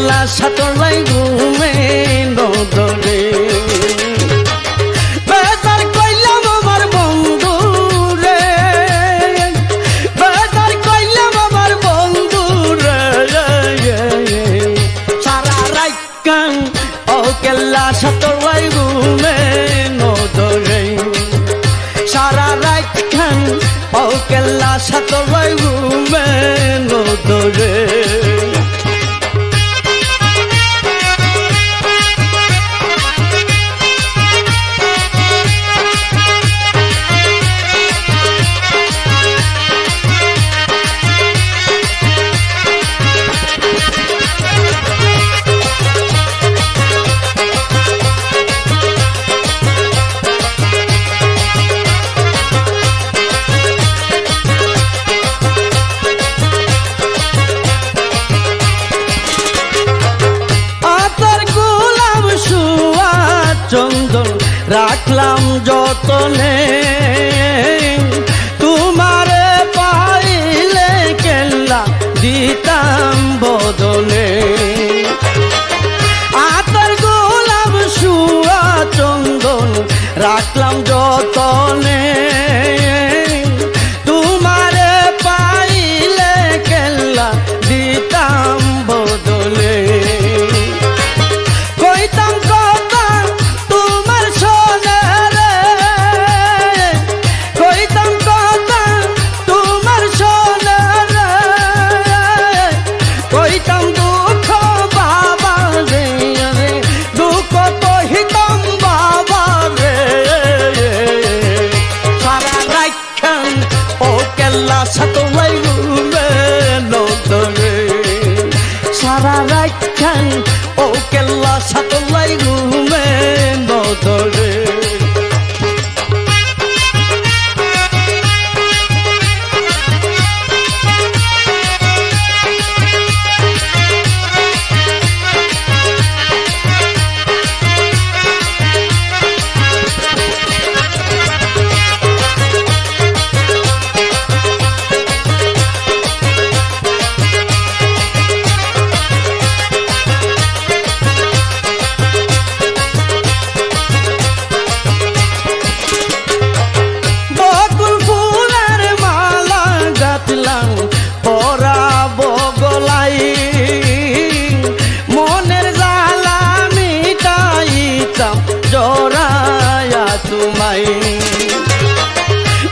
আল্লাহ সাতলাই ঘুমে নদরে বেদার কইলাম আমার বন্ধু বন্ধু রে সারা রাইকাং কেল্লা সাতলাই ঘুমে নদরে সারা রাইকাং ও কেল্লা সাতলাই ঘুমে নদরে যতনে তোমারে পাইলে কেল্লা দিতাম বদলে আতার গোলাম শুয়া চন্দন রাখলাম যতনে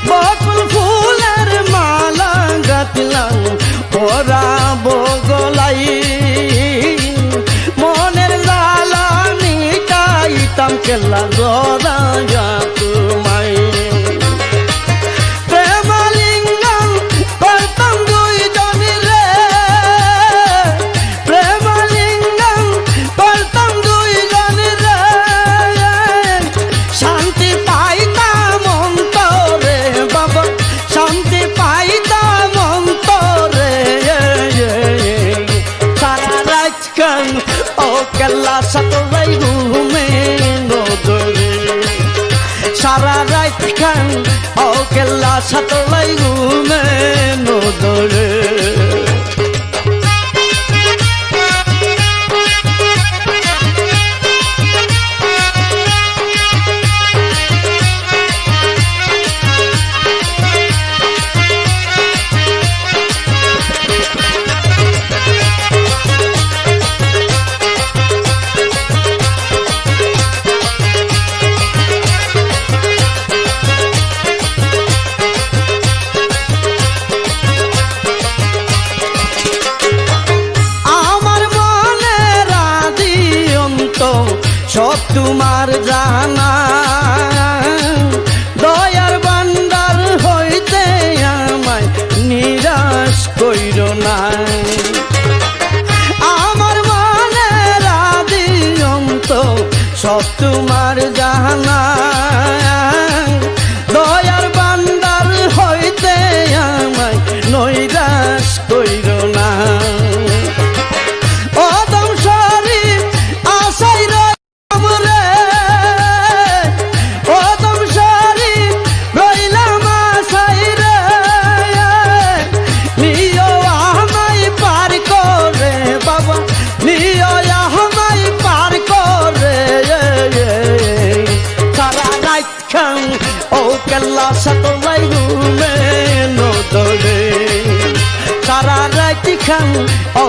বকুল ফুলের মালা গাতলাম ওরা বগলাই। মনের লালা নিটাইতাম কেলা গর আশা তো লাইগুমে নদরে তোমার জাহানা কেল্লা সাতলাই ঘুমে নদরে সারা রাতি খান ও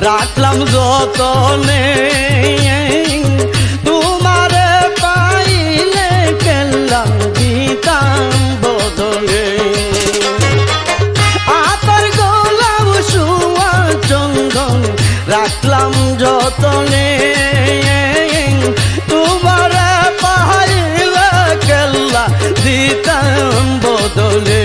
রাখলাম যতনে। তোমার পাইলে দিতাম বদলে রাখলাম যতনে। তোমার পাইলে কেল্লা দিতাম বদলে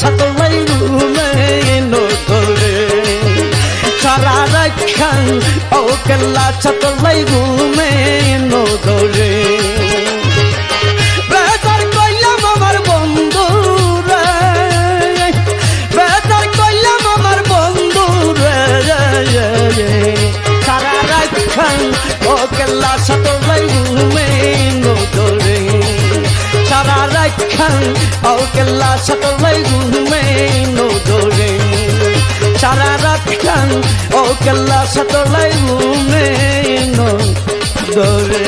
সাতলাই রুমে রাখান ও কেল্লা সাতলাই রুমে নদরে সারা রাখান ও কেল্লা সাতলাই রুমে নদরে